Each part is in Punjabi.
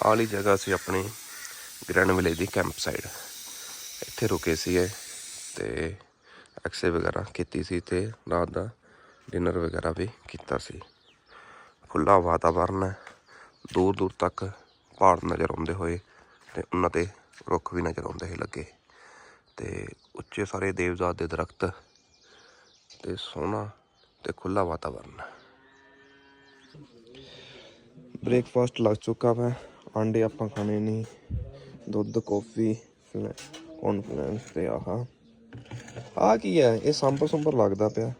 ਆਲੀ ਜਗ੍ਹਾ ਸੀ ਆਪਣੀ ਗ੍ਰੈਂਡ ਵਿਲੇਜ ਦੀ ਕੈਂਪ ਸਾਈਡ ਇੱਥੇ ਰੁਕੇ ਸੀਗੇ ਤੇ ਐਕਸੇ ਵਗੈਰਾ ਕੀਤੀ ਸੀ ਤੇ ਰਾਤ ਦਾ ਡਿਨਰ ਵਗੈਰਾ ਵੀ ਕੀਤਾ ਸੀ। ਖੁੱਲਾ ਵਾਤਾਵਰਨ ਹੈ। ਦੂਰ ਦੂਰ ਤੱਕ ਪਹਾੜ ਨਜ਼ਰ ਆਉਂਦੇ ਹੋਏ ਤੇ ਉਹਨਾਂ ਤੇ ਰੁੱਖ ਵੀ ਨਜ਼ਰ ਆਉਂਦੇ ਹੀ ਲੱਗੇ। ਤੇ ਉੱਚੇ ਸਾਰੇ ਦੇਵਦਾਰ ਦੇ ਦਰਖਤ ਤੇ ਸੋਹਣਾ ਤੇ ਖੁੱਲਾ ਵਾਤਾਵਰਨ ਬ੍ਰੇਕਫਾਸਟ ਲੱਗ ਚੁੱਕਾ ਮੈਂ। ਆਂਡੇ ਆਪਾਂ ਖਾਣੇ ਨਹੀਂ ਦੁੱਧ ਕੌਫੀ ਕੌਨਫਲੈਂਸ ਤੇ ਆਹਾ। ਆ ਕੀ ਹੈ? ਇਹ ਸੰਪਰ ਸੰਪਰ ਲੱਗਦਾ ਪਿਆ।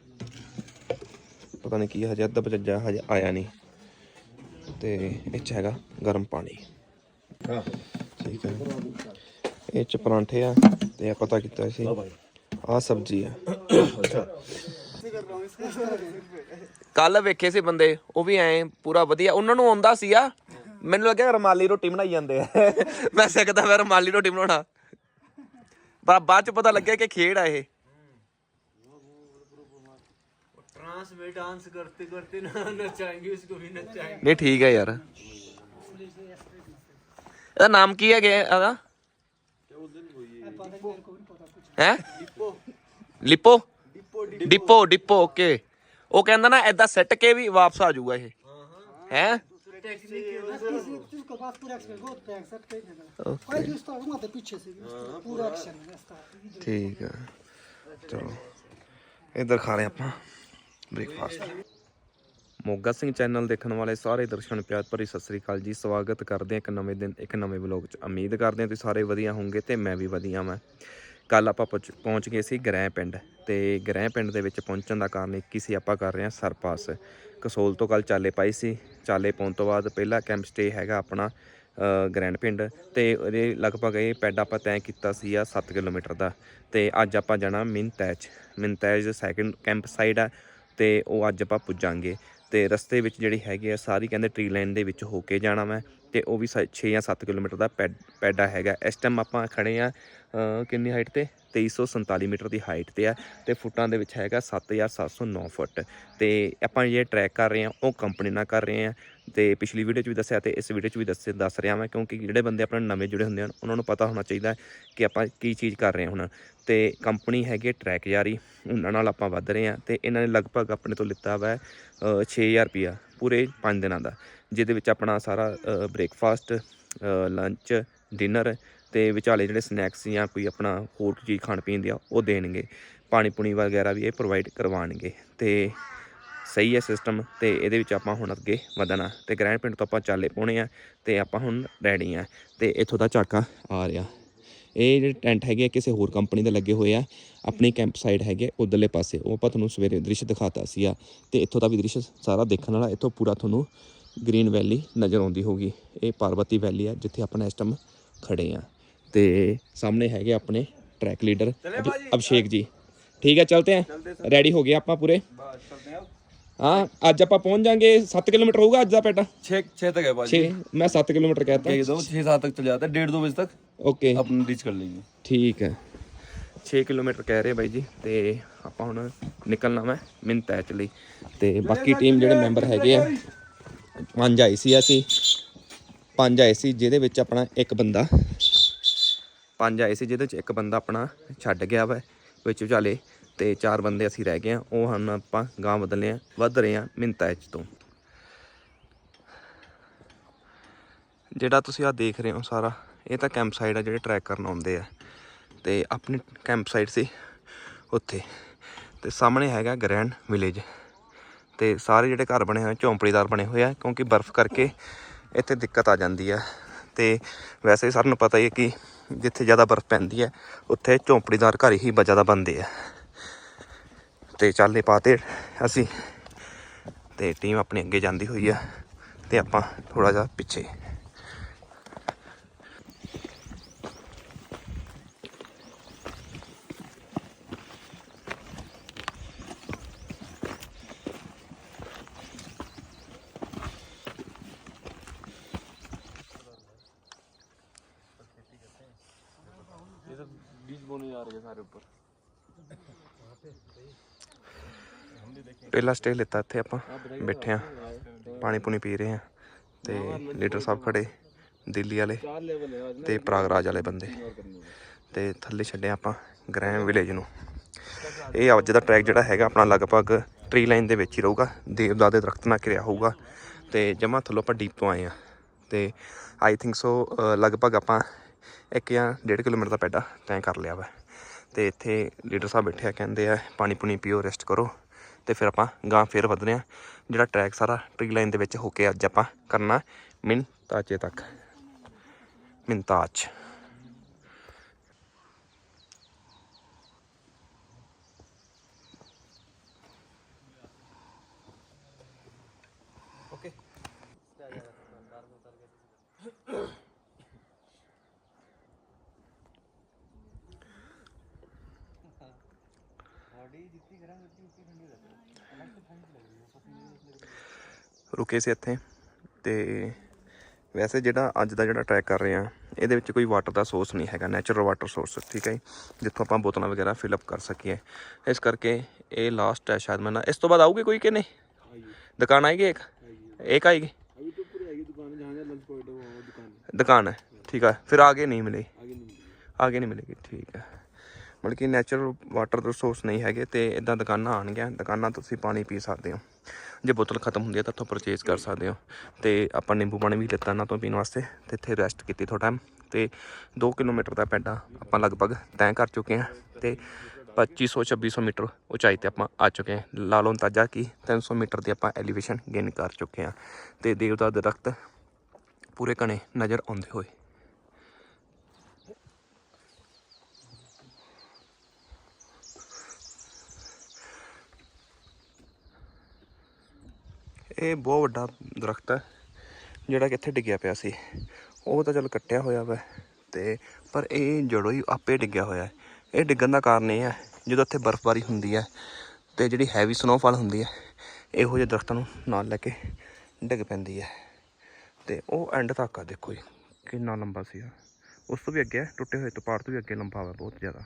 ਪਤਾ ਨਹੀਂ ਕੀ ਹਜੇ ਅੱਧਾ ਬਜਾ ਹਜੇ ਆਇਆ ਨਹੀਂ ਤੇ ਇਹ ਚ ਹੈਗਾ ਗਰਮ ਪਾਣੀ। ਠੀਕ ਹੈ। ਇਹ ਚ ਪਰਾਂਠੇ ਆ ਤੇ ਆ ਪਤਾ ਕੀਤਾ ਸੀ। ਆ ਸਬਜ਼ੀ ਆ। ਕੱਲ ਵੇਖੇ ਸੀ ਬੰਦੇ ਉਹ ਵੀ ਐ ਪੂਰਾ ਵਧੀਆ। ਉਹਨਾਂ ਨੂੰ ਆਉਂਦਾ ਸੀ ਆ ਮੈਨੂੰ ਲੱਗਿਆ ਰਮਾਲੀ ਰੋਟੀ ਬਣਾਈ ਜਾਂਦੇ ਆ ਮੈਂ ਸਿੱਖਦਾ ਮੈਂ ਰਮਾਲੀ ਰੋਟੀ ਬਣਾਉਣਾ ਪਰ ਬਾਅਦ ਚ ਪਤਾ ਲੱਗਿਆ ਕਿ ਖੇਡ ਆ ਇਹ ट्रांस में डांस करते करते ना नचाएंगे उसको भी नचाएंगे ਨਹੀਂ ਠੀਕ ਹੈ ਯਾਰ ਇਹਦਾ ਨਾਮ ਕੀ ਹੈ ਗਿਆ ਇਹਦਾ ਹੈ ਲਿਪੋ ਡਿਪੋ ਡਿਪੋ ਓਕੇ ਉਹ ਕਹਿੰਦਾ ਨਾ ਐਦਾਂ ਸੱਟ ਕੇ ਵੀ ਵਾਪਸ ਆ ਜਾਊਗਾ ਇਹ ਹੈ ਠੀਕ ਹੈ ਚਲੋ ਇਧਰ ਖਾ ਰਹੇ ਆਪਾਂ ਬ੍ਰੇਕਫਾਸਟ ਮੋਗਾ ਸਿੰਘ ਚੈਨਲ ਦੇਖਣ ਵਾਲੇ ਸਾਰੇ ਦਰਸ਼ਕਾਂ ਪਿਆਰ ਭਰੀ ਸਤਿ ਸ੍ਰੀ ਅਕਾਲ ਜੀ। ਸਵਾਗਤ ਕਰਦੇ ਹਾਂ ਇੱਕ ਨਵੇਂ ਦਿਨ, ਇੱਕ ਨਵੇਂ ਵਲੌਗ 'ਚ। ਉਮੀਦ ਕਰਦੇ ਹਾਂ ਤੁਸੀਂ ਸਾਰੇ ਵਧੀਆ ਹੋਵੋਗੇ ਤੇ ਮੈਂ ਵੀ ਵਧੀਆ ਮੈਂ ਕੱਲ ਆਪਾਂ ਪਹੁੰਚ- ਗਏ ਸੀ ਗ੍ਰਹਿ ਪਿੰਡ ਤੇ ਗ੍ਰਹਿ ਪਿੰਡ ਦੇ ਵਿੱਚ ਪਹੁੰਚਣ ਦਾ ਕਾਰਨ ਇੱਕ ਹੀ ਸੀ, ਆਪਾਂ ਕਰ ਰਹੇ ਹਾਂ ਸਰਪਾਸ। ਕਸੋਲ ਤੋਂ ਕੱਲ ਚਾਲੇ ਪਾਈ ਸੀ, ਚਾਲੇ ਪਾਉਣ ਤੋਂ ਬਾਅਦ ਪਹਿਲਾ ਕੈਂਪ ਸਟੇ ਹੈਗਾ ਆਪਣਾ ਗ੍ਰੈਂਡ ਪਿੰਡ ਤੇ ਉਹਦੇ ਲਗਭਗ ਇਹ ਪੈਡ ਆਪਾਂ ਤੈਅ ਕੀਤਾ ਸੀ ਆ 7 ਕਿਲੋਮੀਟਰ ਦਾ ਤੇ ਅੱਜ ਆਪਾਂ ਜਾਣਾ ਮਿੰਤੈਜ ਮਿੰਤੈਜ ਸੈਕਿੰਡ ਕੈਂਪ ਸਾਈਡ ਆ ਤੇ ਉਹ ਅੱਜ ਆਪਾਂ ਪੁੱਜਾਂਗੇ ਤੇ ਰਸਤੇ ਵਿੱਚ ਜਿਹੜੀ ਹੈਗੀ ਆ ਸਾਰੀ ਕਹਿੰਦੇ ਟ੍ਰੀ ਲਾਈਨ ਦੇ ਵਿੱਚ ਹੋ ਕੇ ਜਾਣਾ ਮੈਂ। ਤੇ ਉਹ ਵੀ 6 ਜਾਂ 7 ਕਿਲੋਮੀਟਰ ਦਾ ਪੈਡ ਪੈਡਾ ਹੈਗਾ। ਇਸ ਟਾਈਮ ਆਪਾਂ ਖੜੇ ਆ ਕਿੰਨੀ ਹਾਈਟ ਤੇ? 2347 ਮੀਟਰ ਦੀ ਹਾਈਟ ਤੇ ਆ ਤੇ ਫੁੱਟਾਂ ਦੇ ਵਿੱਚ ਹੈਗਾ 7709 ਫੁੱਟ। ਤੇ ਆਪਾਂ ਇਹ ਟਰੈਕ ਕਰ ਰਹੇ ਆ ਉਹ ਕੰਪਨੀ ਨਾਲ ਕਰ ਰਹੇ ਆ ਤੇ ਪਿਛਲੀ ਵੀਡੀਓ 'ਚ ਵੀ ਦੱਸਿਆ ਤੇ ਇਸ ਵੀਡੀਓ 'ਚ ਵੀ ਦੱਸ ਦੱਸ ਰਿਹਾ ਮੈਂ ਕਿਉਂਕਿ ਜਿਹੜੇ ਬੰਦੇ ਆਪਣੇ ਨਵੇਂ ਜੁੜੇ ਹੁੰਦੇ ਹਨ, ਉਹਨਾਂ ਨੂੰ ਪਤਾ ਹੋਣਾ ਚਾਹੀਦਾ ਕਿ ਆਪਾਂ ਕੀ ਚੀਜ਼ ਕਰ ਰਹੇ ਹਾਂ ਹੁਣ। ਤੇ ਕੰਪਨੀ ਹੈਗੀ ਹੈ ਟਰੈਕ ਯਾਰੀ ਉਹਨਾਂ ਨਾਲ ਆਪਾਂ ਵੱਧ ਰਹੇ ਹਾਂ ਤੇ ਇਹਨਾਂ ਨੇ ਲਗਭਗ ਆਪਣੇ ਤੋਂ ਲਿੱਤਾ ਵਾ 6000 ਰੁਪਿਆ ਪੂਰੇ 5 ਦਿਨਾਂ ਦਾ, ਜਿਹਦੇ ਵਿੱਚ ਆਪਣਾ ਸਾਰਾ ਬ੍ਰੇਕਫਾਸਟ ਲੰਚ ਡਿਨਰ ਤੇ ਵਿਚਾਲੇ ਜਿਹੜੇ ਸਨੈਕਸ ਜਾਂ ਕੋਈ ਆਪਣਾ ਹੋਰ ਚੀਜ਼ ਖਾਣ ਪੀਣ ਦੀ ਆ, ਉਹ ਦੇਣਗੇ। ਪਾਣੀ ਪੁਣੀ ਵਗੈਰਾ ਵੀ ਇਹ ਪ੍ਰੋਵਾਈਡ ਕਰਵਾਉਣਗੇ ਤੇ ਸਹੀ ਹੈ ਸਿਸਟਮ ਤੇ ਇਹਦੇ ਵਿੱਚ ਆਪਾਂ ਹੁਣ ਅੱਗੇ ਵਧਣਾ। ਤੇ ਗ੍ਰੈਂਡ ਪਿੰਡ ਤੋਂ ਆਪਾਂ ਚਾਲੇ ਪਾਉਣੇ ਆ ਤੇ ਆਪਾਂ ਹੁਣ ਰੈਡੀ ਆ ਤੇ ਇੱਥੋਂ ਦਾ ਝਾਕਾ ਆ ਰਿਹਾ। ਇਹ ਜਿਹੜੇ ਟੈਂਟ ਹੈਗੇ ਆ ਕਿਸੇ ਹੋਰ ਕੰਪਨੀ ਦੇ ਲੱਗੇ ਹੋਏ ਆ ਆਪਣੀ ਕੈਂਪ ਸਾਈਡ ਹੈਗੇ ਉਧਰਲੇ ਪਾਸੇ। ਉਹ ਆਪਾਂ ਤੁਹਾਨੂੰ ਸਵੇਰੇ ਦ੍ਰਿਸ਼ ਦਿਖਾਤਾ ਸੀ ਆ ਤੇ ਇੱਥੋਂ ਦਾ ਵੀ ਦ੍ਰਿਸ਼ ਸਾਰਾ ਦੇਖਣ ਵਾਲਾ ਇੱਥੋਂ ਪੂਰਾ ਤੁਹਾਨੂੰ ਗ੍ਰੀਨ ਵੈਲੀ ਨਜ਼ਰ ਆਉਂਦੀ ਹੋਗੀ ਇਹ ਪਾਰਵਤੀ ਵੈਲੀ ਆ ਜਿੱਥੇ ਆਪਾਂ ਇਸ ਟਾਈਮ ਖੜੇ ਆ। ਤੇ ਸਾਹਮਣੇ ਹੈਗੇ ਆਪਣੇ ਟਰੈਕ ਲੀਡਰ ਅਭਿਸ਼ੇਕ ਜੀ। ਠੀਕ ਹੈ ਚਲਤੇ ਆ। ਰੈਡੀ ਹੋ ਗਏ ਆਪਾਂ ਪੂਰੇ? ਹਾਂ ਅੱਜ ਆਪਾਂ ਪਹੁੰਚ ਜਾਾਂਗੇ 7 ਕਿਲੋਮੀਟਰ ਹੋਊਗਾ ਅੱਜ ਦਾ ਪੈਟਾ छः छः तक है भाजी 6 ਮੈਂ 7 किलोमीटर कहता एक दो छः सात तक चल जाता है डेढ़ दो बजे तक ਓਕੇ अपन रीच कर लेंगे ਠੀਕ ਹੈ 6 ਕਿਲੋਮੀਟਰ ਕਹਿ ਰਹੇ ਬਾਈ ਜੀ ਤੇ ਆਪਾਂ ਹੁਣ ਨਿਕਲਣਾ ਮੈਂ ਮਿੰਤੈਚ ਲਈ ਤੇ ਬਾਕੀ ਟੀਮ ਜਿਹੜੇ ਮੈਂਬਰ ਹੈਗੇ ਆ ਪੰਜ ਆਏ ਸੀ ਅਸੀਂ ਪੰਜ ਆਏ ਸੀ ਜਿਹਦੇ ਵਿੱਚ ਆਪਣਾ ਇੱਕ ਬੰਦਾ ਪੰਜ ਆਏ ਸੀ ਜਿਹਦੇ ਵਿੱਚ ਇੱਕ ਬੰਦਾ ਆਪਣਾ ਛੱਡ ਗਿਆ ਵਾ ਵਿੱਚ ਵਿਚਾਲੇ ਤੇ ਚਾਰ ਬੰਦੇ ਅਸੀਂ ਰਹਿ ਗਏ ਆ ਉਹ ਹਨ ਆਪਾਂ ਗਾਂ ਬਦਲਨੇ ਆ ਵੱਧ ਰਹੇ ਆ ਮਿੰਤੈਚ ਤੋਂ। ਜਿਹੜਾ ਤੁਸੀਂ ਆ ਦੇਖ ਰਹੇ ਹੋ ਸਾਰਾ, ਇਹ ਤਾਂ ਕੈਂਪ ਸਾਈਡ ਆ ਜਿਹੜੇ ਟਰੈਕ ਕਰਨ ਆਉਂਦੇ ਆ। ਤੇ ਆਪਣੀ ਕੈਂਪ ਸਾਈਡ ਸੀ ਉੱਥੇ। ਤੇ ਸਾਹਮਣੇ ਹੈਗਾ ਗ੍ਰੈਂਡ ਵਿਲੇਜ ਤੇ ਸਾਰੇ ਜਿਹੜੇ ਘਰ ਬਣੇ ਹੋਏ ਝੌਂਪੜੀਦਾਰ ਬਣੇ ਹੋਏ ਆ, ਕਿਉਂਕਿ ਬਰਫ਼ ਕਰਕੇ ਇੱਥੇ ਦਿੱਕਤ ਆ ਜਾਂਦੀ ਆ। ਤੇ ਵੈਸੇ ਹੀ ਸਾਰਿਆਂ ਨੂੰ ਪਤਾ ਹੀ ਹੈ ਕਿ ਜਿੱਥੇ ਜ਼ਿਆਦਾ ਬਰਫ਼ ਪੈਂਦੀ ਹੈ, ਉੱਥੇ ਝੌਂਪੜੀਦਾਰ ਘਰ ਹੀ ਜ਼ਿਆਦਾ ਬਣਦੇ ਆ। ਤੇ ਚਾਲੇ ਪਾਤੇ ਅਸੀਂ ਤੇ ਟੀਮ ਆਪਣੀ ਅੱਗੇ ਜਾਂਦੀ ਹੋਈ ਆ ਤੇ ਆਪਾਂ ਥੋੜਾ ਜਿਹਾ ਪਿੱਛੇ ये सब बीज बोने जा रहे हैं सारे ऊपर ਪਹਿਲਾ ਸਟੇ ਲਿੱਤਾ ਇੱਥੇ ਆਪਾਂ ਬੈਠੇ ਆ ਪਾਣੀ ਪੂਣੀ ਪੀ ਰਹੇ ਆ ਤੇ ਲੀਡਰ ਸਾਹਿਬ ਖੜੇ ਦਿੱਲੀ ਵਾਲੇ ਤੇ ਪ੍ਰਾਗਰਾਜ ਵਾਲੇ ਬੰਦੇ। ਤੇ ਥੱਲੇ ਛੱਡਿਆ ਆਪਾਂ ਗ੍ਰੈਮ ਵਿਲੇਜ ਨੂੰ। ਇਹ ਅੱਜ ਦਾ ਟਰੈਕ ਜਿਹੜਾ ਹੈਗਾ ਆਪਣਾ ਲਗਭਗ ਟ੍ਰੀ ਲਾਈਨ ਦੇ ਵਿੱਚ ਹੀ ਰਹੂਗਾ ਦੇਵਦਾ ਦੇ ਦਰਖਤ ਨਾਲ ਘਿਰਿਆ ਹੋਊਗਾ ਤੇ ਜਮਾ ਥੱਲੋਂ ਆਪਾਂ ਡੀਪ ਤੋਂ ਆਏ ਆ ਤੇ ਆਈ ਥਿੰਕ ਸੋ ਲਗਭਗ ਆਪਾਂ 1 ਜਾਂ 1.5 ਕਿਲੋਮੀਟਰ ਦਾ ਪੈਡਾ ਤੈਅ ਕਰ ਲਿਆ ਵਾ। ਤੇ ਇੱਥੇ ਲੀਡਰ ਸਾਹਿਬ ਬੈਠੇ ਆ ਕਹਿੰਦੇ ਆ ਪਾਣੀ ਪੂਣੀ ਪੀਓ ਰੈਸਟ ਕਰੋ। ਤੇ ਫਿਰ ਆਪਾਂ ਗਾਂ ਫੇਰ ਵਧਦੇ ਆ ਜਿਹੜਾ ਟਰੈਕ ਸਾਰਾ ਟ੍ਰੀ ਲਾਈਨ ਦੇ ਵਿੱਚ ਹੋ ਕੇ ਅੱਜ ਆਪਾਂ ਕਰਨਾ ਮਿੰਤਾਚੇ ਤੱਕ। ਮਿੰਤਾਜ ਰੁਕੇ ਸੀ ਇੱਥੇ ਤੇ ਵੈਸੇ ਜਿਹੜਾ ਅੱਜ ਦਾ ਜਿਹੜਾ ਟਰੈਕ ਕਰ ਰਹੇ ਆ ਇਹਦੇ ਵਿੱਚ ਕੋਈ ਵਾਟਰ ਦਾ ਸੋਰਸ ਨਹੀਂ ਹੈਗਾ ਨੇਚਰਲ ਵਾਟਰ ਸੋਰਸ ਠੀਕ ਹੈ ਜਿੱਥੋਂ ਆਪਾਂ ਬੋਤਲਾਂ ਵਗੈਰਾ ਫਿਲ ਅਪ ਕਰ ਸਕੀਏ। ਇਸ ਕਰਕੇ ਇਹ ਲਾਸਟ ਹੈ ਸ਼ਾਇਦ ਮੈਂ ਇਸ ਤੋਂ ਬਾਅਦ ਆਊਗੇ ਕੋਈ ਕਿ ਨਹੀਂ? ਦੁਕਾਨ ਆਏਗੀ ਇੱਕ? ਇੱਕ ਆਏਗੀ? ਦੁਕਾਨ ਹੈ ਠੀਕ ਹੈ। ਫਿਰ ਆਗੇ ਨਹੀਂ ਮਿਲੇ। ਆਗੇ ਨਹੀਂ ਮਿਲੇਗੀ ਠੀਕ ਹੈ। ਮਤਲਬ ਕਿ ਨੈਚੁਰਲ ਵਾਟਰ ਰਿਸੋਰਸ ਨਹੀਂ ਹੈਗੇ ਤੇ ਇਦਾਂ ਦੁਕਾਨਾਂ ਆਣਗੀਆਂ ਦੁਕਾਨਾਂ ਤੋਂ ਤੁਸੀਂ ਪਾਣੀ ਪੀ ਸਕਦੇ ਹੋ। ਜੇ ਬੋਤਲ ਖਤਮ ਹੁੰਦੀ ਹੈ ਤਾਂ ਉੱਥੋਂ ਪਰਚੇਜ਼ ਕਰ ਸਕਦੇ ਹੋ। ਤੇ ਆਪਾਂ ਨਿੰਬੂ ਪਾਣੀ ਵੀ ਲਿੱਤਾ ਇਹਨਾਂ ਤੋਂ ਪੀਣ ਵਾਸਤੇ ਤੇ ਇੱਥੇ ਰੈਸਟ ਕੀਤੀ ਥੋੜਾ ਟਾਈਮ ਤੇ 2 ਕਿਲੋਮੀਟਰ ਦਾ ਪੈਂਡਾ ਆਪਾਂ ਲਗਭਗ ਤੈਅ ਕਰ ਚੁੱਕੇ ਹਾਂ ਤੇ 2500 2600 ਮੀਟਰ ਉਚਾਈ ਤੇ ਆਪਾਂ ਆ ਚੁੱਕੇ ਹਾਂ। ਲਾ ਲਓ ਅੰਦਾਜ਼ਾ ਕਿ 300 ਮੀਟਰ ਦੀ ਆਪਾਂ ਐਲੀਵੇਸ਼ਨ ਗੇਨ ਕਰ ਚੁੱਕੇ ਹਾਂ। ਤੇ ਦੇਵ ਦਾ ਦਰਖਤ ਪੂਰੇ ਘਣੇ ਨਜ਼ਰ ਆਉਂਦੇ ਹੋਏ। ਇਹ ਬਹੁਤ ਵੱਡਾ ਦਰਖਤ ਹੈ, ਜਿਹੜਾ ਕਿ ਇੱਥੇ ਡਿੱਗਿਆ ਪਿਆ ਸੀ। ਉਹ ਤਾਂ ਚਲ ਕੱਟਿਆ ਹੋਇਆ ਵਾ ਤੇ ਪਰ ਇਹ ਜੜੋ ਹੀ ਆਪੇ ਡਿੱਗਿਆ ਹੋਇਆ ਹੈ। ਇਹ ਡਿੱਗਣ ਦਾ ਕਾਰਨ ਇਹ ਹੈ, ਜਦੋਂ ਇੱਥੇ ਬਰਫ਼ਬਾਰੀ ਹੁੰਦੀ ਹੈ ਤੇ ਜਿਹੜੀ ਹੈਵੀ ਸਨੋਫਾਲ ਹੁੰਦੀ ਹੈ, ਇਹੋ ਜਿਹੇ ਦਰਖਤਾਂ ਨੂੰ ਨਾਲ ਲੈ ਕੇ ਡਿੱਗ ਪੈਂਦੀ ਹੈ। ਤੇ ਉਹ ਐਂਡ ਤੱਕ ਆ ਦੇਖੋ ਜੀ, ਕਿੰਨਾ ਲੰਬਾ ਸੀ ਉਸ ਤੋਂ ਵੀ ਅੱਗੇ ਟੁੱਟੇ ਹੋਏ ਤੋਂ ਪਾਰ ਤੋਂ ਵੀ ਅੱਗੇ ਲੰਬਾ ਵਾ, ਬਹੁਤ ਜ਼ਿਆਦਾ।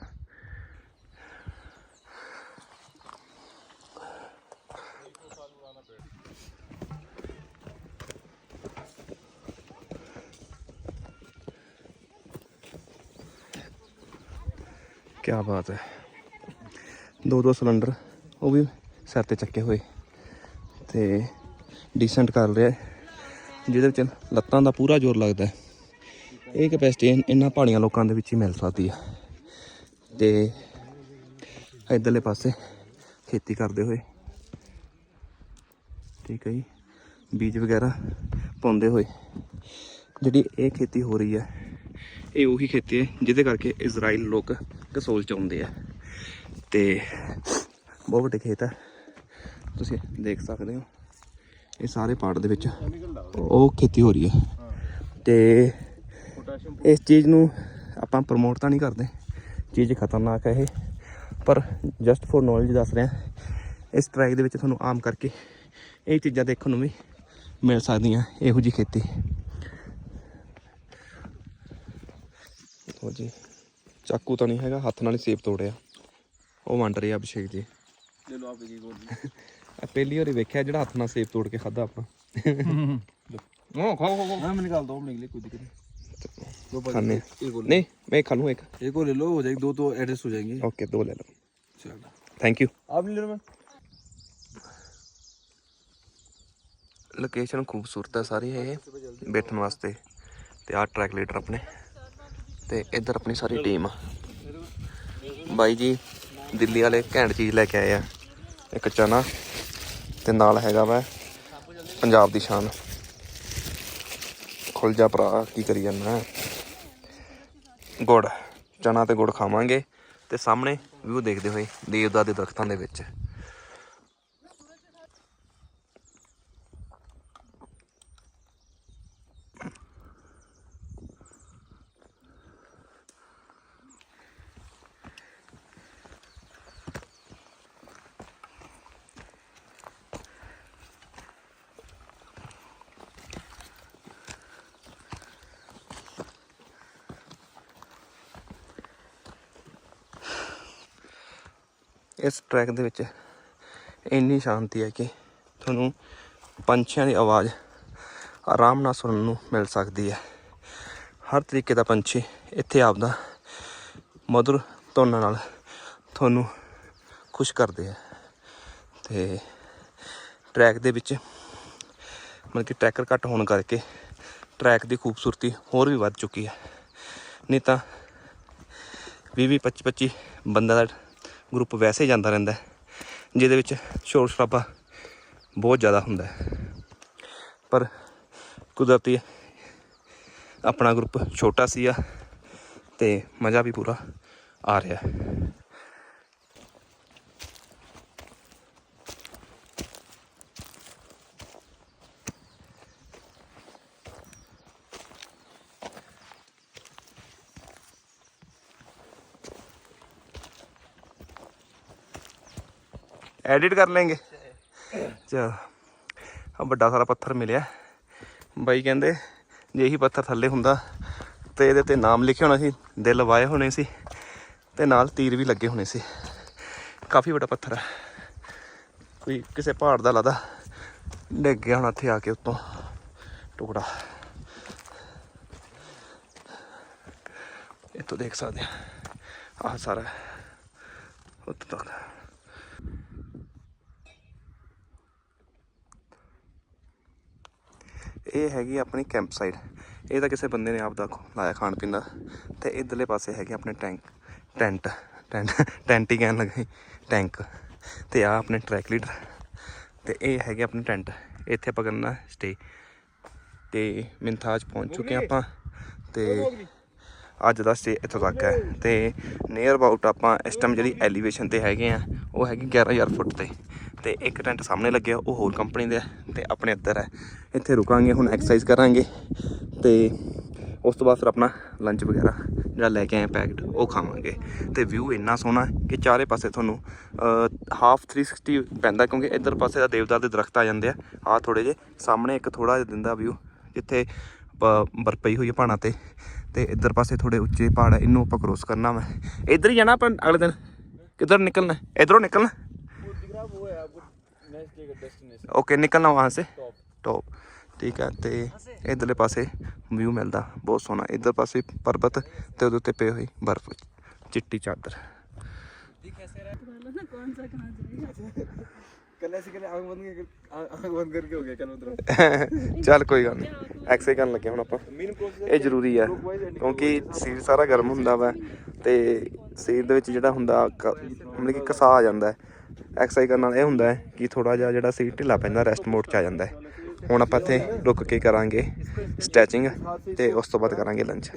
ਕੀ ਬਾਤ ਹੈ। ਦੋ ਦੋ ਸਿਲੰਡਰ, ਉਹ ਵੀ ਸਿਰ ਤੇ ਚੱਕੇ ਹੋਏ ਤੇ ਡੀਸੈਂਟ ਕਰ ਰਿਹਾ ਜਿਹਦੇ ਵਿੱਚ ਲੱਤਾਂ ਦਾ ਪੂਰਾ ਜ਼ੋਰ ਲੱਗਦਾ ਇਹ ਕੈਪੈਸਿਟੀ ਇਹਨਾਂ ਪਹਾੜੀਆਂ ਲੋਕਾਂ ਦੇ ਵਿੱਚ ਹੀ ਮਿਲ ਸਕਦੀ ਹੈ। ਤੇ ਇਧਰਲੇ ਪਾਸੇ ਖੇਤੀ ਕਰਦੇ ਹੋਏ ਠੀਕ ਹੈ ਜੀ ਬੀਜ ਵਗੈਰਾ ਪਾਉਂਦੇ ਹੋਏ, ਜਿਹੜੀ ਇਹ ਖੇਤੀ ਹੋ ਰਹੀ ਹੈ ਇਹ ਉਹੀ ਖੇਤੀ ਹੈ, ਜਿਹਦੇ ਕਰਕੇ ਇਜ਼ਰਾਈਲ ਲੋਕ ਕਸੋਲ ਚ ਆਉਂਦੇ ਆ। ਤੇ ਬਹੁਤ ਵੱਡੇ ਖੇਤ ਹੈ ਤੁਸੀਂ ਦੇਖ ਸਕਦੇ ਹੋ, ਇਹ ਸਾਰੇ ਪਾਰਟ ਦੇ ਵਿੱਚ ਉਹ ਖੇਤੀ ਹੋ ਰਹੀ ਹੈ। ਤੇ ਇਸ ਚੀਜ਼ ਨੂੰ ਆਪਾਂ ਪ੍ਰਮੋਟ ਤਾਂ ਨਹੀਂ ਕਰਦੇ, ਚੀਜ਼ ਖਤਰਨਾਕ ਹੈ ਇਹ। ਪਰ ਜਸਟ ਫॉर ਨੌਲੇਜ ਦੱਸ ਰਿਹਾ, ਇਸ ਟਰੈਕ ਦੇ ਵਿੱਚ ਤੁਹਾਨੂੰ ਆਮ ਕਰਕੇ ਇਹ ਚੀਜ਼ਾਂ ਦੇਖਣ ਨੂੰ ਵੀ ਮਿਲ ਸਕਦੀਆਂ, ਇਹੋ ਜੀ ਖੇਤੀ। ਲਓ ਜੀ ਚਾਕੂ ਤਾਂ ਨਹੀਂ ਹੈਗਾ ਹੱਥ ਨਾਲ ਹੀ ਸੇਬ ਤੋੜਿਆ ਉਹ ਵੰਡ ਰਿਹਾ ਅਭਿਸ਼ੇਕ ਜੀ ले लो आप एक एक और ਆ ਪਹਿਲੀ ਵਾਰੀ ਵੇਖਿਆ ਜਿਹੜਾ ਹੱਥ ਨਾਲ ਸੇਬ ਤੋੜ ਕੇ ਖਾਦਾ ਆਪਾਂ ਉਹ ਖਾਓ ਖਾਓ हाँ मैं निकालता हूँ अपने के लिए कोई दिक्कत नहीं दो पर खाने एक और ਨਹੀਂ ਮੈਂ ਖਾ ਲੂੰ ਇੱਕ एक और ले लो हो जाएगी दो तो एडजस्ट हो जाएंगे ਓਕੇ ਦੋ ਲੈ ਲਓ चलो ਥੈਂਕ ਯੂ आप नहीं ले रहे मैं ਲੋਕੇਸ਼ਨ ਖੂਬਸੂਰਤ ਹੈ ਸਾਰੀ ਇਹ ਬੈਠਣ ਵਾਸਤੇ ਤੇ ਆਹ ਟਰੈਕ ਲੀਡਰ ਆਪਣੇ ਤੇ ਇੱਧਰ ਆਪਣੀ ਸਾਰੀ ਟੀਮ ਬਾਈ ਜੀ, ਦਿੱਲੀ ਵਾਲੇ ਘੈਂਟ ਚੀਜ਼ ਲੈ ਕੇ ਆਏ ਆ। ਇੱਕ ਚਨਾ, ਤੇ ਨਾਲ ਹੈਗਾ ਵਾ ਪੰਜਾਬ ਦੀ ਸ਼ਾਨ। ਖੁੱਲ ਜਾ ਭਰਾ, ਕੀ ਕਰੀ ਜਾਂਦਾ ਗੁੜ, ਚਨਾ ਤੇ ਗੁੜ ਖਾਵਾਂਗੇ ਤੇ ਸਾਹਮਣੇ ਵਿਊ ਦੇਖਦੇ ਹੋਏ ਦੇਵਦਾ ਦੇ ਦਰਖਤਾਂ ਦੇ ਵਿੱਚ। ਇਸ ਟਰੈਕ ਦੇ ਵਿੱਚ ਇੰਨੀ ਸ਼ਾਂਤੀ ਹੈ ਕਿ ਤੁਹਾਨੂੰ ਪੰਛੀਆਂ ਦੀ ਆਵਾਜ਼ ਆਰਾਮ ਨਾਲ ਸੁਣਨ ਨੂੰ ਮਿਲ ਸਕਦੀ ਹੈ। ਹਰ ਤਰੀਕੇ ਦਾ ਪੰਛੀ ਇੱਥੇ ਆਪਦਾ ਮధుਰ ਧੁਨ ਨਾਲ ਤੁਹਾਨੂੰ ਖੁਸ਼ ਕਰਦੇ ਆ। ਤੇ ਟਰੈਕ ਦੇ ਵਿੱਚ ਮਤਲਬ ਕਿ ਟਰੈਕਰ ਘੱਟ ਹੋਣ ਕਰਕੇ ਟਰੈਕ ਦੀ ਖੂਬਸੂਰਤੀ ਹੋਰ ਵੀ ਵੱਧ ਚੁੱਕੀ ਹੈ। ਨਹੀਂ ਤਾਂ 20 ਵੀਹ 25 25 ਬੰਦਾ ਦਾ ਗਰੁੱਪ ਵੈਸੇ ਜਾਂਦਾ ਰਹਿੰਦਾ ਜਿਹਦੇ ਵਿੱਚ ਸ਼ੋਰ ਸ਼ਰਾਬਾ ਬਹੁਤ ਜ਼ਿਆਦਾ ਹੁੰਦਾ ਪਰ ਕੁਦਰਤੀ ਆਪਣਾ ਗਰੁੱਪ ਛੋਟਾ ਸੀ ਆ ਤੇ ਮਜ਼ਾ ਵੀ ਪੂਰਾ ਆ ਰਿਹਾ ਐਡਿਟ ਕਰ ਲੈਂਗੇ ਚਲ। ਆ ਵੱਡਾ ਸਾਰਾ ਪੱਥਰ ਮਿਲਿਆ। ਬਾਈ ਕਹਿੰਦੇ, ਜੇ ਇਹੀ ਪੱਥਰ ਥੱਲੇ ਹੁੰਦਾ, ਤੇ ਇਹਦੇ ਤੇ ਨਾਮ ਲਿਖਿਆ ਹੋਣਾ ਸੀ, ਦਿਲ ਵਾਏ ਹੋਣੇ ਸੀ, ਤੇ ਨਾਲ ਤੀਰ ਵੀ ਲੱਗੇ ਹੋਣੇ ਸੀ। ਕਾਫੀ ਵੱਡਾ ਪੱਥਰ ਹੈ ਕੋਈ ਕਿਸੇ ਪਹਾੜ ਦਾ ਲੱਗਦਾ ਡਿੱਗ ਗਿਆ ਹੁਣ ਇੱਥੇ ਆ ਕੇ ਉੱਤੋਂ। ਟੁਕੜਾ। ਇੱਥੋਂ ਦੇਖ ਸਕਦੇ ਆ। ਆਹ ਸਾਰਾ ਉੱਤੋਂ ਤੱਕ। ਇਹ ਹੈਗੀ ਆਪਣੀ ਕੈਂਪ ਸਾਈਟ ਇਹ ਤਾਂ ਕਿਸੇ ਬੰਦੇ ਨੇ ਆਪ ਦਾ ਲਾਇਆ ਖਾਣ ਪੀਣ ਦਾ। ਤੇ ਇਧਰਲੇ ਪਾਸੇ ਹੈਗੇ ਆਪਣੇ ਟੈਂਕ, ਟੈਂਟ ਟੈਂਟ ਟੈਂਟ ਹੀ ਕਹਿਣ ਲੱਗੇ ਟੈਂਕ। ਤੇ ਆ ਆਪਣੇ ਟਰੈਕ ਲੀਡਰ ਤੇ ਇਹ ਹੈਗੇ ਆਪਣੇ ਟੈਂਟ। ਇੱਥੇ ਆਪਾਂ ਕਰਨਾ ਸਟੇ ਤੇ ਮਿੰਥਾਜ ਪਹੁੰਚ ਚੁੱਕੇ ਹਾਂ ਆਪਾਂ। ਤੇ ਅੱਜ ਦਾ ਸਟੇ ਇੱਥੋਂ ਤੱਕ ਹੈ ਤੇ ਨੀਅਰ ਅਬਾਊਟ ਆਪਾਂ ਇਸ ਟਾਈਮ ਜਿਹੜੀ ਐਲੀਵੇਸ਼ਨ ਤੇ ਹੈਗੇ ਆ, ਉਹ ਹੈਗੀ 11000 ਫੁੱਟ ਤੇ। ਤੇ ਇੱਕ ਟੈਂਟ ਸਾਹਮਣੇ ਲੱਗਿਆ ਉਹ ਹੋਰ ਕੰਪਨੀ ਦਾ ਹੈ ਤੇ ਆਪਣੇ ਇੱਧਰ ਹੈ। ਇੱਥੇ ਰੁਕਾਂਗੇ, ਹੁਣ ਐਕਸਰਸਾਈਜ਼ ਕਰਾਂਗੇ ਤੇ ਉਸ ਤੋਂ ਬਾਅਦ ਫਿਰ ਆਪਣਾ ਲੰਚ ਵਗੈਰਾ ਜਿਹੜਾ ਲੈ ਕੇ ਆਏ ਪੈਕਡ ਉਹ ਖਾਵਾਂਗੇ। ਤੇ ਵਿਊ ਇੰਨਾ ਸੋਹਣਾ ਕਿ ਚਾਰੇ ਪਾਸੇ ਤੁਹਾਨੂੰ ਹਾਫ 360 ਪੈਂਦਾ ਕਿਉਂਕਿ ਇੱਧਰ ਪਾਸੇ ਦਾ ਦੇਵਦਾਰ ਦੇ ਦਰਖਤ ਆ ਜਾਂਦੇ ਆ। ਆ ਥੋੜੇ ਜੇ ਸਾਹਮਣੇ ਇੱਕ ਥੋੜਾ ਜਿਹਾ ਦਿੰਦਾ ਵਿਊ ਜਿੱਥੇ ਬ- ਬਰਫ਼ ਪਈ ਹੋਈ ਹੈ ਪਹਾੜਾਂ ਤੇ। ਤੇ ਇੱਧਰ ਪਾਸੇ ਥੋੜੇ ਉੱਚੇ ਪਹਾੜ ਹੈ ਇਹਨੂੰ ਆਪਾਂ ਕ੍ਰੋਸ ਕਰਨਾ ਵਾ। ਇੱਧਰ ਹੀ ਜਾਣਾ ਆਪਾਂ ਅਗਲੇ ਦਿਨ। ਕਿੱਧਰ ਨਿਕਲਣਾ? ਇਧਰੋਂ ਨਿਕਲਣਾ? ਓਕੇ ਨਿਕਲਣਾ ਵਾਂ ਸੇ। ਟੌਪ ਠੀਕ ਹੈ ਤੇ ਇਧਰਲੇ ਪਾਸੇ ਵਿਊ ਮਿਲਦਾ। ਬਹੁਤ ਸੋਹਣਾ। ਇਧਰ ਪਾਸੇ ਪਰਬਤ ਤੇ ਉਹਦੇ ਉੱਤੇ ਪਏ ਹੋਈ ਬਰਫ਼। ਚਿੱਟੀ ਚਾਦਰ। ਚੱਲ ਕੋਈ ਗੱਲ ਨਹੀਂ ਐਕਸੇ ਕਰਨ ਲੱਗੇ ਹੁਣ ਆਪਾਂ। ਇਹ ਜ਼ਰੂਰੀ ਆ ਕਿਉਂਕਿ ਸਰੀਰ ਸਾਰਾ ਗਰਮ ਹੁੰਦਾ ਵਾ ਤੇ ਸਰੀਰ ਦੇ ਵਿੱਚ ਜਿਹੜਾ ਹੁੰਦਾ ਮਤਲਬ ਕਿ ਕਸਾ ਆ ਜਾਂਦਾ ਹੈ। ਐਕਸਰਸਾਈਜ਼ ਕਰਨ ਨਾਲ ਇਹ ਹੁੰਦਾ ਹੈ ਕਿ ਥੋੜਾ ਜਿਹਾ ਜਿਹੜਾ ਸਰੀਰ ਢਿੱਲਾ ਪੈਂਦਾ ਰੈਸਟ ਮੋਡ 'ਚ ਆ ਜਾਂਦਾ ਹੁਣ ਆਪਾਂ ਇੱਥੇ ਰੁਕ ਕੇ ਕਰਾਂਗੇ ਸਟ੍ਰੈਚਿੰਗ ਤੇ ਉਸ ਤੋਂ ਬਾਅਦ ਕਰਾਂਗੇ ਲੰਚ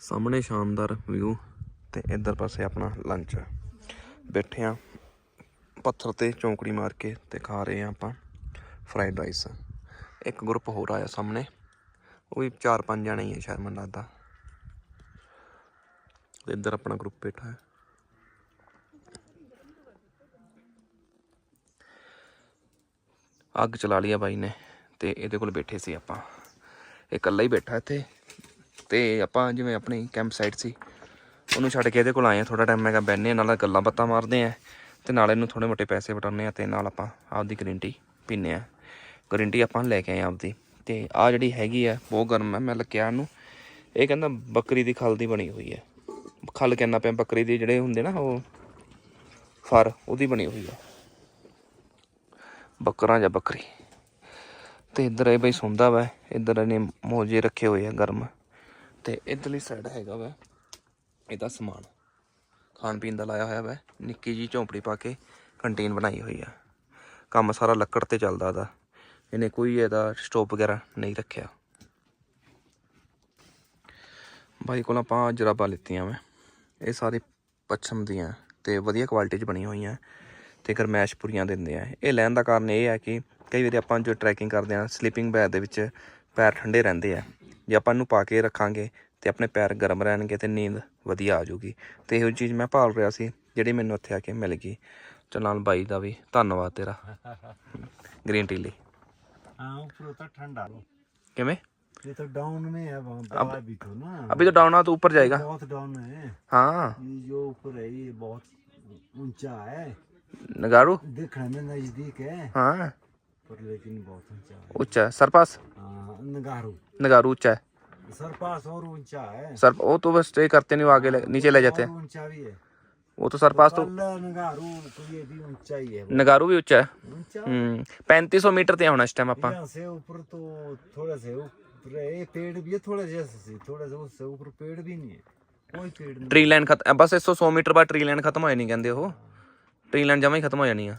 ਸਾਹਮਣੇ ਸ਼ਾਨਦਾਰ ਵਿਊ ਤੇ ਇੱਧਰ ਪਾਸੇ ਆਪਣਾ ਲੰਚ ਬੈਠੇ ਆ, ਪੱਥਰ ਤੇ ਚੌਂਕੜੀ ਮਾਰ ਕੇ ਤੇ ਖਾ ਰਹੇ ਆ ਆਪਾਂ ਫਰਾਈਡ ਰਾਈਸ ਇੱਕ ਗਰੁੱਪ ਹੋਰ ਆਇਆ ਸਾਹਮਣੇ, ਉਹ ਵੀ ਚਾਰ ਪੰਜ ਜਣੇ ਹੀ ਆ ਸ਼ਾਇਦ ਮੈਨੂੰ ਲੱਗਦਾ। ਤੇ ਇੱਧਰ ਆਪਣਾ ਗਰੁੱਪ ਬੈਠਾ ਹੈ। ਅੱਗ ਚਲਾ ਲਈ ਆ ਬਾਈ ਨੇ ਤੇ ਇਹਦੇ ਕੋਲ ਬੈਠੇ ਸੀ ਆਪਾਂ। ਇਹ ਇਕੱਲਾ ਹੀ ਬੈਠਾ ਇੱਥੇ ਤੇ ਆਪਾਂ ਜਿਵੇਂ ਆਪਣੀ ਕੈਂਪ ਸਾਈਟ ਸੀ ਉਹਨੂੰ ਛੱਡ ਕੇ ਇਹਦੇ ਕੋਲ ਆਏ ਆ ਥੋੜਾ ਟਾਈਮ ਮੈਂ ਕਿਹਾ ਬੈਠਨੇ ਆ, ਨਾਲ ਗੱਲਾਂ ਬਾਤਾਂ ਮਾਰਦੇ ਆ। ਤੇ ਨਾਲ ਇਹਨੂੰ ਥੋੜੇ ਮੋਟੇ ਪੈਸੇ ਵਟਾਉਂਦੇ ਆ ਤੇ ਨਾਲ ਆਪਾਂ ਆਪਦੀ ਗਰੰਟੀ ਟੀ ਪੀਨੇ ਆ। ਗਰੀਨ ਆਪਾਂ ਲੈ ਕੇ ਆਏ ਆਪਦੀ। ਤੇ ਆ ਜਿਹੜੀ ਹੈਗੀ ਆ, ਬਹੁਤ ਗਰਮ ਹੈ ਮੈਂ ਲੱਗਿਆ ਇਹਨੂੰ। ਇਹ ਕਹਿੰਦਾ ਬੱਕਰੀ ਦੀ ਖਲ ਦੀ ਬਣੀ ਹੋਈ ਹੈ ਖਲ ਕਹਿੰਦਾ ਪਿਆ, ਬੱਕਰੀ ਦੇ ਜਿਹੜੇ ਹੁੰਦੇ ਨਾ ਉਹ ਫਰ, ਉਹਦੀ ਬਣੀ ਹੋਈ ਆ। ਬੱਕਰਾ ਜਾਂ ਬੱਕਰੀ। ਤੇ ਇੱਧਰ ਇਹ ਬਈ ਸੁੰਦਾ ਵਾ, ਇੱਧਰ ਇਹਨੇ ਮੋਜੇ ਰੱਖੇ ਹੋਏ ਆ ਗਰਮ। ਤੇ ਇਧਰਲੀ ਸਾਈਡ ਹੈਗਾ ਵਾ। ਇਹਦਾ ਸਮਾਨ। ਖਾਣ ਪੀਣ ਦਾ ਲਾਇਆ ਹੋਇਆ ਵੈ, ਨਿੱਕੀ ਜੀ ਝੌਂਪੜੀ ਪਾ ਕੇ ਕੰਟੀਨ ਬਣਾਈ ਹੋਈ ਆ। ਕੰਮ ਸਾਰਾ ਲੱਕੜ ਤੇ ਚੱਲਦਾ ਦਾ ਇਹਨੇ ਕੋਈ ਇਹਦਾ ਸਟੋਪ ਵਗੈਰਾ ਨਹੀਂ ਰੱਖਿਆ। ਬਾਈ ਕੋਲ ਆਪਾਂ ਜਰਾਬਾਂ ਲਿੱਤੀਆਂ ਵਾ। ਇਹ ਸਾਰੇ ਪੱਛਮ ਦੀਆਂ ਤੇ ਵਧੀਆ ਕੁਆਲਿਟੀ 'ਚ ਬਣੀਆਂ ਹੋਈਆਂ ਤੇ ਗਰਮੈਸ਼ ਪੂਰੀਆਂ ਦਿੰਦੇ ਆ। ਇਹ ਲੈਣ ਦਾ ਕਾਰਨ ਇਹ ਹੈ ਕਿ ਕਈ ਵਾਰੀ ਆਪਾਂ ਜੋ ਟਰੈਕਿੰਗ ਕਰਦੇ ਆ ਸਲੀਪਿੰਗ ਬੈਗ ਦੇ ਵਿੱਚ ਪੈਰ ਠੰਡੇ ਰਹਿੰਦੇ ਆ। ਜੇ ਆਪਾਂ ਇਹਨੂੰ ਪਾ ਕੇ ਰੱਖਾਂਗੇ ਤੇ ਆਪਣੇ ਪੈਰ ਗਰਮ ਰਹਿਣਗੇ ਤੇ ਨੀਂਦ ਵਧੀਆ ਆ ਜਾਊਗੀ ਤੇ ਇਹੋ ਚੀਜ਼ ਮੈਂ ਭਾਲ ਰਿਹਾ ਸੀ ਜਿਹੜੀ ਮੈਨੂੰ ਇੱਥੇ ਆ ਕੇ ਮਿਲ ਗਈ ਤੇ ਨਾਲ ਬਾਈ ਦਾ ਵੀ ਧੰਨਵਾਦ ਤੇਰਾ ਗ੍ਰੀਨ ਟੀ ਲਈ हाँ ऊपर होता ठंडा ਕਿਵੇਂ ये तो डाउन में है वहाँ दवा भी तो ना अभी तो डाउन तो ऊपर जाएगा बहुत डाउन है हाँ ये जो ऊपर है ये बहुत ऊंचा है नगारू देखने में नजदीक है हाँ ऊपर लेकिन बहुत ऊंचा है ਉੱਚਾ ਹੈ ਸਰਪਾਸ हाँ नगारू नगारू ऊंचा है सरपास और ऊंचा है सर वो तो बस स्टे करते नहीं वो आगे ले, नीचे ले जाते और हैं ऊंचा भी है वो तो सरपास तो कल नगारू तो ये भी ऊंचा ही है नगारू भी ऊंचा है ऊंचा हम्म पैंतीस सौ मीटर ते होना इस टाइम ਆਪਾਂ यहाँ से ऊपर तो थोड़ा से ऊपर है पेड़ भी है थोड़ा जैसे से थोड़ा सा उससे ऊपर पेड़ भी नहीं है कोई पेड़ नहीं ਟ੍ਰੀ ਲਾਈਨ ਖਤਮ ਬਸ 100 ਮੀਟਰ ਬਾਅਦ ਟ੍ਰੀ ਲਾਈਨ ਖਤਮ ਹੋ ਜਾਣੀ ਕਹਿੰਦੇ ਉਹ ਟ੍ਰੀ ਲਾਈਨ ਜਮਾ ਹੀ ਖਤਮ ਹੋ ਜਾਣੀ ਆ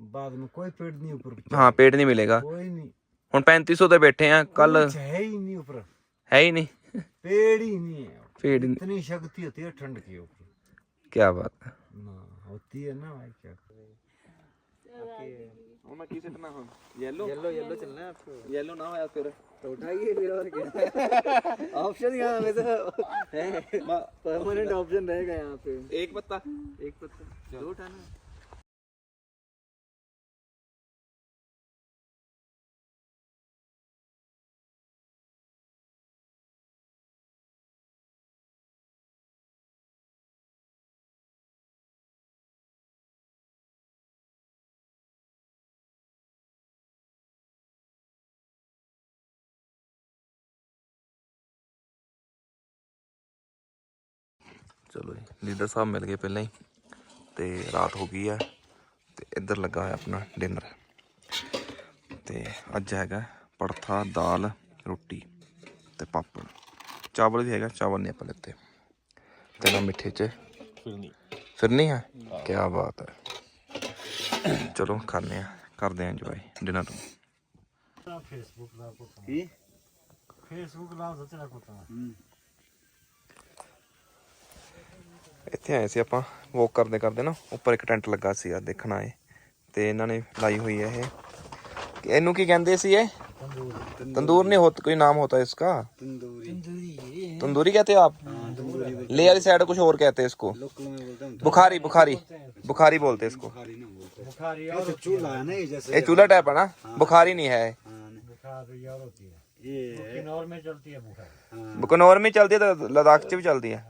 बाद में कोई पेड़ नहीं ऊपर ਹਾਂ ਪੇੜ ਨਹੀਂ ਮਿਲੇਗਾ कोई नहीं ਹੁਣ 3500 ਤੇ ਬੈਠੇ ਆ ਕੱਲ कुछ है ही नहीं ऊपर है ही नहीं। पेड़ ही नहीं है। पेड़ इतनी शक्ति होती है ठंड की ऊपर क्या बात है। होती है ना भाई क्या आपको। येलो ना तो ऑप्शन रहेगा यहाँ पे। एक पत्ता। एक पत्ता। जो उठाना ਚਲੋ ਜੀ ਲੀਡਰ ਸਾਹਿਬ ਮਿਲ ਗਏ ਪਹਿਲਾਂ ਹੀ ਤੇ ਰਾਤ ਹੋ ਗਈ ਆ ਤੇ ਇੱਧਰ ਲੱਗਾ ਹੋਇਆ ਆਪਣਾ ਡਿਨਰ ਤੇ ਅੱਜ ਹੈਗਾ ਪੜਥਾ ਦਾਲ ਰੋਟੀ ਤੇ ਪਾਪੜ। ਚਾਵਲ ਵੀ ਹੈਗਾ ਚਾਵਲ ਨਹੀਂ ਆਪਾਂ ਲੈਤੇ। ਤੇ ਨਾ ਮਿੱਠੇ ਚ ਫਿਰਨੀ। ਫਿਰਨੀ ਆ? ਕੀ ਬਾਤ ਹੈ ਚਲੋ ਖਾਣੇ ਆ ਕਰਦੇ ਆ ਜਵਾਈ ਡਿਨਰ ਨੂੰ ਫੇਸਬੁੱਕ ਦਾ ਕੋਤਾ। ਕੀ? ਫੇਸਬੁੱਕ ਨਾਲ ਸੱਚਾ ਕੋਤਾ ਇੱਥੇ ਆਏ ਸੀ ਆਪਾਂ ਵਾਕ ਕਰਦੇ ਕਰਦੇ ਨਾ ਉੱਪਰ ਇੱਕ ਟੈਂਟ ਲੱਗਾ ਸੀ ਆ ਦੇਖਣ ਆਏ ਤੇ ਇਹਨਾਂ ਨੇ ਲਾਈ ਹੋਈ ਹੈ ਇਹ ਇਹਨੂੰ ਕੀ ਕਹਿੰਦੇ ਸੀ ਇਹ तंदूर नहीं होता कोई नाम होता है इसका तंदूरी तंदूरी कहते हो आप ले वाली साइड कुछ और कहते हैं इसको लोकल में बोलते हैं बुखारी बुखारी बुखारी बोलते हैं इसको बुखारी ना बोलते बुखारी और जैसे चूल्हा है ना ये जैसे ये चूल्हा टाइप है ना बुखारी नहीं है हाँ, नहीं, बुखार और होती है ये किन्नौर में चलती है बुखार हाँ, बुकनौर में चलती है तो लद्दाख च भी चलती है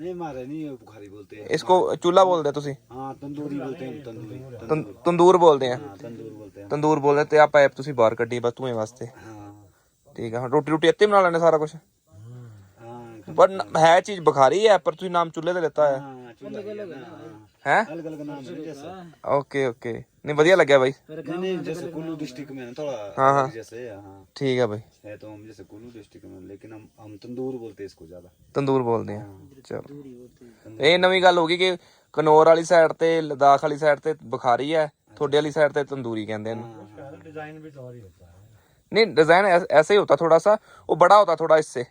नहीं मारे नहीं ये बुखारी बोलते हैं इसको चूल्हा बोलते हैं तुसी हाँ तंदूरी बोलते हैं तंदूरी तं- तंदूर बोलते हैं हाँ तंदूर बोलते हैं ਤੰਦੂਰ ਬੋਲਦੇ ਤੇ ਆ ਪਾਈਪ ਤੁਸੀਂ ਬਾਹਰ ਕੱਢੀ ਬਸ ਧੂਏ ਵਾਸਤੇ हाँ ਠੀਕ ਆ ਹੁਣ ਰੋਟੀ ਰੋਟੀ ਇੱਥੇ ਬਣਾ ਲੈਣੇ ਸਾਰਾ ਕੁਝ हाँ ਪਰ ਨ- ਹੈ ਚੀਜ਼ ਬੁਖਾਰੀ ਹੈ ਪਰ ਤੁਸੀਂ ਨਾਮ ਚੁੱਲ੍ਹੇ ਤੇ ਲਿੱਤਾ ਹੈ हाँ चूल्हा ही है ना, हाँ। ਹੈ अलग अलग नाम है जैसे ਓਕੇ ਓਕੇ ਨਹੀਂ ਵਧੀਆ ਲੱਗਿਆ ਬਾਈ नहीं नहीं जैसे कुल्लू डिस्ट्रिक्ट में है ना थोड़ा हाँ, हाँ। अलग जैसे हाँ ਠੀਕ ਆ ਬਾਈ है तो हम जैसे कुल्लू डिस्ट्रिक्ट में लेकिन हम हम तंदूर बोलते हैं इसको ज्यादा ਤੰਦੂਰ ਬੋਲਦੇ ਆ ਚਲੋ ਇਹ ਨਵੀਂ ਗੱਲ ਹੋ ਗਈ ਕਿ ਕਨੌਰ ਵਾਲੀ ਸਾਈਡ ਤੇ ਲਦਾਖ ਵਾਲੀ ਸਾਈਡ ਤੇ ਬੁਖਾਰੀ ਹੈ ਤੁਹਾਡੇ ਵਾਲੀ ਸਾਈਡ ਤੇ ਤੰਦੂਰੀ ਕਹਿੰਦੇ ਨੇ डिजाइन भी तो और ही होता है नहीं डिजाइन ऐस- ऐसे ही होता थोड़ा सा वो बड़ा होता थोड़ा इससे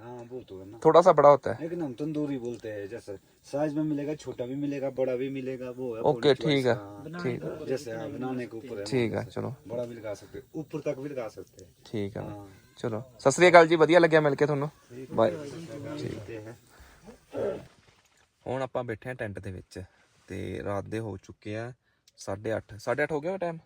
हाँ वो तो है ना थोड़ा सा बड़ा होता है लेकिन हम तंदूरी बोलते हैं जैसे साइज में मिलेगा छोटा भी मिलेगा बड़ा भी मिलेगा वो है ओके body ठीक choice, है हाँ। ठीक है जैसे हाँ, बनाने के ऊपर है ठीक है चलो बड़ा भी लगा सकते हैं ऊपर तक भी लगा सकते हैं ਠੀਕ ਆ हाँ ਚਲੋ ਸਤਿ ਸ੍ਰੀ ਅਕਾਲ ਜੀ ਵਧੀਆ ਲੱਗਿਆ ਮਿਲ ਕੇ ਤੁਹਾਨੂੰ ਬਾਏ देखते हैं ਹੁਣ ਆਪਾਂ ਬੈਠੇ ਆ ਟੈਂਟ ਦੇ ਵਿੱਚ ਤੇ ਰਾਤ ਦੇ ਹੋ ਚੁੱਕੇ ਆ 8:30 8:30 ਹੋ ਗਿਆ ਟਾਈਮ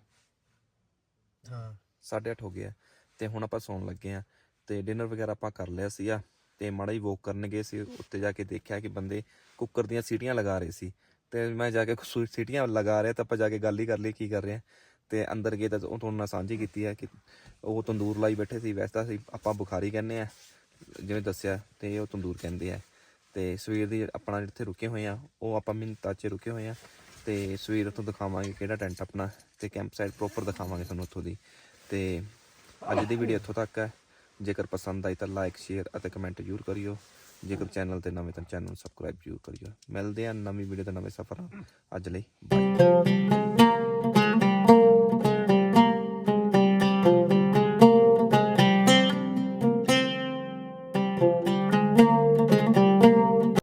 हाँ 8:30 ਹੋ ਗਿਆ ਤੇ ਹੁਣ ਆਪਾਂ ਸੌਣ ਲੱਗੇ ਆ ਤੇ ਡਿਨਰ ਵਗੈਰਾ ਆਪਾਂ ਕਰ ਲਿਆ ਸੀਗਾ ਤੇ ਮਾੜਾ ਹੀ ਵੋਕ ਕਰਨ ਗਏ ਸੀ, ਉੱਤੇ ਜਾ ਕੇ ਦੇਖਿਆ ਕਿ ਬੰਦੇ ਕੁੱਕਰ ਦੀਆਂ ਸੀਟੀਆਂ ਲਗਾ ਰਹੇ ਸੀ। ਤੇ ਮੈਂ ਜਾ ਕੇ ਸੂ- ਸੀਟੀਆਂ ਲਗਾ ਰਿਹਾ ਤਾਂ ਆਪਾਂ ਜਾ ਕੇ ਗੱਲ ਹੀ ਕਰ ਲਈ ਕੀ ਕਰ ਰਹੇ ਆ। ਤੇ ਅੰਦਰ ਗਏ ਤਾਂ ਉਹ ਤੁਹਾਨੂੰ ਨਾਲ ਸਾਂਝੀ ਕੀਤੀ ਹੈ ਕਿ ਉਹ ਤੰਦੂਰ ਲਾਈ ਬੈਠੇ ਸੀ, ਵੈਸੇ ਤਾਂ ਅਸੀਂ ਆਪਾਂ ਬੁਖਾਰੀ ਕਹਿੰਦੇ ਆ, ਜਿਵੇਂ ਦੱਸਿਆ ਤੇ ਉਹ ਤੰਦੂਰ ਕਹਿੰਦੇ ਆ। ਤੇ ਸਵੇਰ ਦੀ ਆਪਣਾ ਜਿੱਥੇ ਰੁਕੇ ਹੋਏ ਆ, ਉਹ ਆਪਾਂ ਮਿੰਤਾ 'ਚ ਰੁਕੇ ਹੋਏ ਆ। ਤੇ ਸਵੇਰ ਤੋਂ ਦਿਖਾਵਾਂਗੇ ਕਿਹੜਾ ਟੈਂਟ ਆਪਣਾ ਤੇ ਕੈਂਪ ਸਾਈਟ ਪ੍ਰੋਪਰ ਦਿਖਾਵਾਂਗੇ ਤੁਹਾਨੂੰ ਉੱਥੋਂ ਦੀ। ਤੇ ਅੱਜ ਦੀ ਵੀਡੀਓ ਇੱਥੋਂ ਤੱਕ ਹੈ। ਜੇਕਰ ਪਸੰਦ ਆਈ ਤਾਂ ਲਾਈਕ ਸ਼ੇਅਰ ਅਤੇ ਕਮੈਂਟ ਜ਼ਰੂਰ ਕਰਿਓ। ਜੇਕਰ ਚੈਨਲ ਤੇ ਨਵੇਂ ਤਾਂ ਚੈਨਲ ਨੂੰ ਸਬਸਕ੍ਰਾਈਬ ਜ਼ਰੂਰ ਕਰਿਓ। ਮਿਲਦੇ ਹਾਂ ਨਵੀਂ ਵੀਡੀਓ ਤੇ ਨਵੇਂ ਸਫ਼ਰ। ਅੱਜ ਲਈ ਬਾਏ